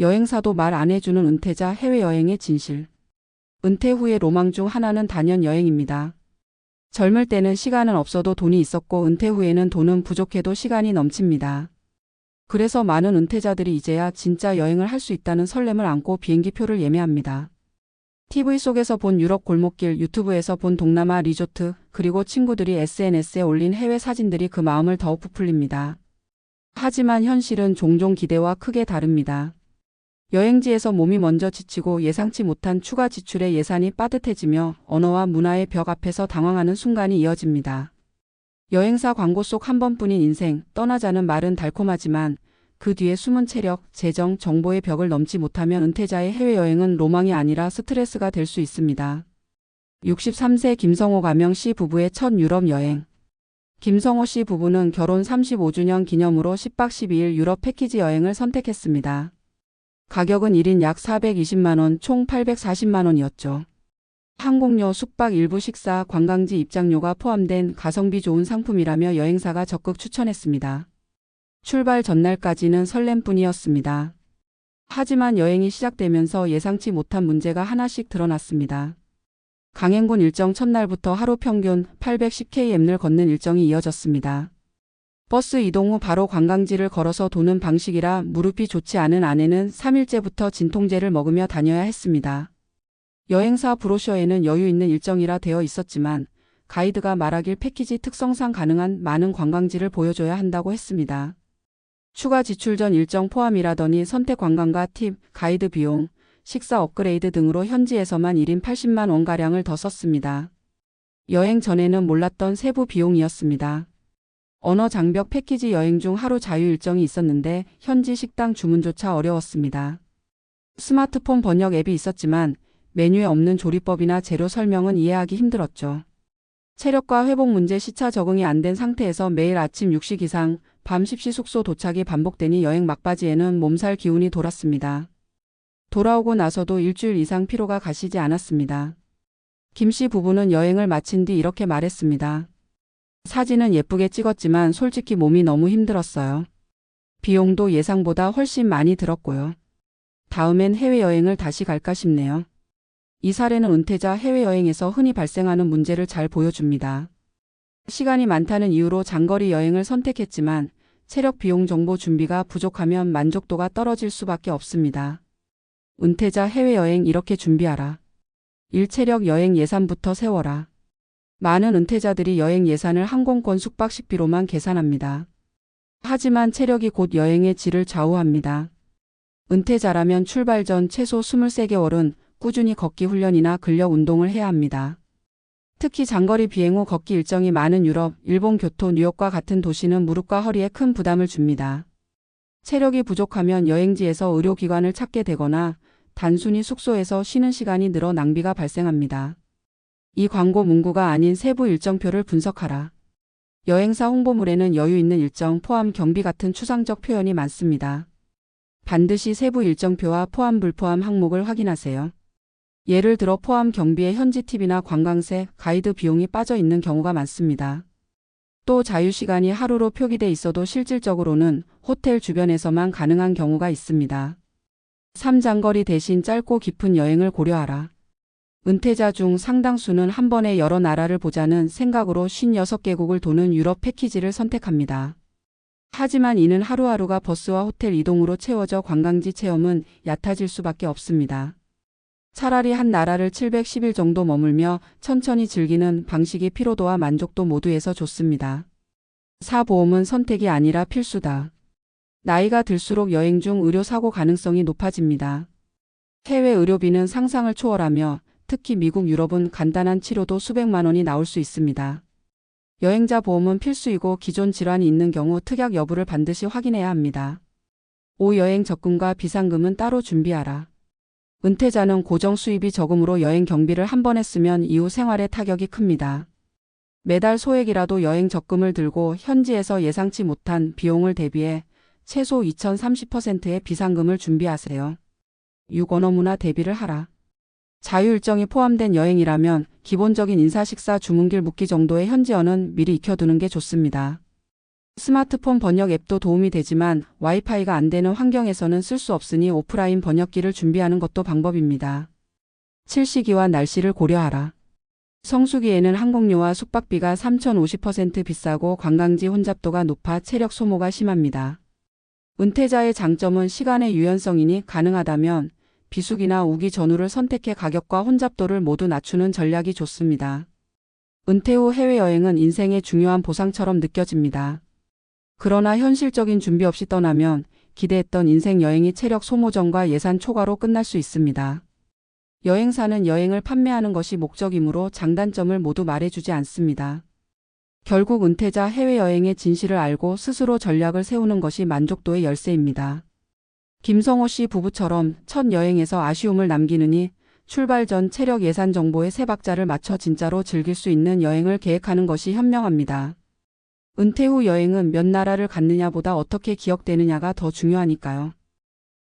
여행사도 말 안 해주는 은퇴자 해외여행의 진실. 은퇴 후의 로망 중 하나는 단연 여행입니다. 젊을 때는 시간은 없어도 돈이 있었고 은퇴 후에는 돈은 부족해도 시간이 넘칩니다. 그래서 많은 은퇴자들이 이제야 진짜 여행을 할 수 있다는 설렘을 안고 비행기표를 예매합니다. TV 속에서 본 유럽 골목길, 유튜브에서 본 동남아 리조트, 그리고 친구들이 SNS에 올린 해외 사진들이 그 마음을 더욱 부풀립니다. 하지만 현실은 종종 기대와 크게 다릅니다. 여행지에서 몸이 먼저 지치고 예상치 못한 추가 지출에 예산이 빠듯해지며 언어와 문화의 벽 앞에서 당황하는 순간이 이어집니다. 여행사 광고 속 한 번뿐인 인생, 떠나자는 말은 달콤하지만 그 뒤에 숨은 체력, 재정, 정보의 벽을 넘지 못하면 은퇴자의 해외여행은 로망이 아니라 스트레스가 될 수 있습니다. 63세 김성호 가명 씨 부부의 첫 유럽 여행. 김성호 씨 부부는 결혼 35주년 기념으로 10박 12일 유럽 패키지 여행을 선택했습니다. 가격은 1인 약 420만원, 총 840만원이었죠. 항공료, 숙박 일부 식사, 관광지 입장료가 포함된 가성비 좋은 상품이라며 여행사가 적극 추천했습니다. 출발 전날까지는 설렘뿐이었습니다. 하지만 여행이 시작되면서 예상치 못한 문제가 하나씩 드러났습니다. 강행군 일정 첫날부터 하루 평균 810km를 걷는 일정이 이어졌습니다. 버스 이동 후 바로 관광지를 걸어서 도는 방식이라 무릎이 좋지 않은 아내는 3일째부터 진통제를 먹으며 다녀야 했습니다. 여행사 브로셔에는 여유 있는 일정이라 되어 있었지만 가이드가 말하길 패키지 특성상 가능한 많은 관광지를 보여줘야 한다고 했습니다. 추가 지출 전 일정 포함이라더니 선택 관광가 팁, 가이드 비용, 식사 업그레이드 등으로 현지에서만 1인 80만 원가량을 더 썼습니다. 여행 전에는 몰랐던 세부 비용이었습니다. 언어 장벽 패키지 여행 중 하루 자유 일정이 있었는데 현지 식당 주문조차 어려웠습니다. 스마트폰 번역 앱이 있었지만 메뉴에 없는 조리법이나 재료 설명은 이해하기 힘들었죠. 체력과 회복 문제 시차 적응이 안 된 상태에서 매일 아침 6시 기상, 밤 10시 숙소 도착이 반복되니 여행 막바지에는 몸살 기운이 돌았습니다. 돌아오고 나서도 일주일 이상 피로가 가시지 않았습니다. 김 씨 부부는 여행을 마친 뒤 이렇게 말했습니다. 사진은 예쁘게 찍었지만 솔직히 몸이 너무 힘들었어요. 비용도 예상보다 훨씬 많이 들었고요. 다음엔 해외여행을 다시 갈까 싶네요. 이 사례는 은퇴자 해외여행에서 흔히 발생하는 문제를 잘 보여줍니다. 시간이 많다는 이유로 장거리 여행을 선택했지만 체력 비용 정보 준비가 부족하면 만족도가 떨어질 수밖에 없습니다. 은퇴자 해외여행 이렇게 준비하라. 일체력 여행 예산부터 세워라. 많은 은퇴자들이 여행 예산을 항공권 숙박 식비로만 계산합니다. 하지만 체력이 곧 여행의 질을 좌우합니다. 은퇴자라면 출발 전 최소 23개월은 꾸준히 걷기 훈련이나 근력 운동을 해야 합니다. 특히 장거리 비행 후 걷기 일정이 많은 유럽, 일본 교토, 뉴욕과 같은 도시는 무릎과 허리에 큰 부담을 줍니다. 체력이 부족하면 여행지에서 의료기관을 찾게 되거나 단순히 숙소에서 쉬는 시간이 늘어 낭비가 발생합니다. 이 광고 문구가 아닌 세부 일정표를 분석하라. 여행사 홍보물에는 여유 있는 일정 포함 경비 같은 추상적 표현이 많습니다. 반드시 세부 일정표와 포함 불포함 항목을 확인하세요. 예를 들어 포함 경비에 현지 팁이나 관광세, 가이드 비용이 빠져 있는 경우가 많습니다. 또 자유시간이 하루로 표기돼 있어도 실질적으로는 호텔 주변에서만 가능한 경우가 있습니다. 3장거리 대신 짧고 깊은 여행을 고려하라. 은퇴자 중 상당수는 한 번에 여러 나라를 보자는 생각으로 56개국을 도는 유럽 패키지를 선택합니다. 하지만 이는 하루하루가 버스와 호텔 이동으로 채워져 관광지 체험은 얕아질 수밖에 없습니다. 차라리 한 나라를 710일 정도 머물며 천천히 즐기는 방식이 피로도와 만족도 모두에서 좋습니다. 사보험은 선택이 아니라 필수다. 나이가 들수록 여행 중 의료 사고 가능성이 높아집니다. 해외 의료비는 상상을 초월하며 특히 미국 유럽은 간단한 치료도 수백만 원이 나올 수 있습니다. 여행자 보험은 필수이고 기존 질환이 있는 경우 특약 여부를 반드시 확인해야 합니다. 5. 여행 적금과 비상금은 따로 준비하라. 은퇴자는 고정 수입이 적음으로 여행 경비를 한 번 했으면 이후 생활에 타격이 큽니다. 매달 소액이라도 여행 적금을 들고 현지에서 예상치 못한 비용을 대비해 최소 2030%의 비상금을 준비하세요. 6. 언어문화 대비를 하라. 자유 일정이 포함된 여행이라면 기본적인 인사 식사 주문길 묵기 정도의 현지어는 미리 익혀두는 게 좋습니다. 스마트폰 번역 앱도 도움이 되지만 와이파이가 안 되는 환경에서는 쓸 수 없으니 오프라인 번역기를 준비하는 것도 방법입니다. 칠시기와 날씨를 고려하라. 성수기에는 항공료와 숙박비가 3,050% 비싸고 관광지 혼잡도가 높아 체력 소모가 심합니다. 은퇴자의 장점은 시간의 유연성이니 가능하다면 비수기나 우기 전후를 선택해 가격과 혼잡도를 모두 낮추는 전략이 좋습니다. 은퇴 후 해외여행은 인생의 중요한 보상처럼 느껴집니다. 그러나 현실적인 준비 없이 떠나면 기대했던 인생 여행이 체력 소모전과 예산 초과로 끝날 수 있습니다. 여행사는 여행을 판매하는 것이 목적이므로 장단점을 모두 말해주지 않습니다. 결국 은퇴자 해외여행의 진실을 알고 스스로 전략을 세우는 것이 만족도의 열쇠입니다. 김성호 씨 부부처럼 첫 여행에서 아쉬움을 남기느니 출발 전 체력 예산 정보에 세 박자를 맞춰 진짜로 즐길 수 있는 여행을 계획하는 것이 현명합니다. 은퇴 후 여행은 몇 나라를 갔느냐보다 어떻게 기억되느냐가 더 중요하니까요.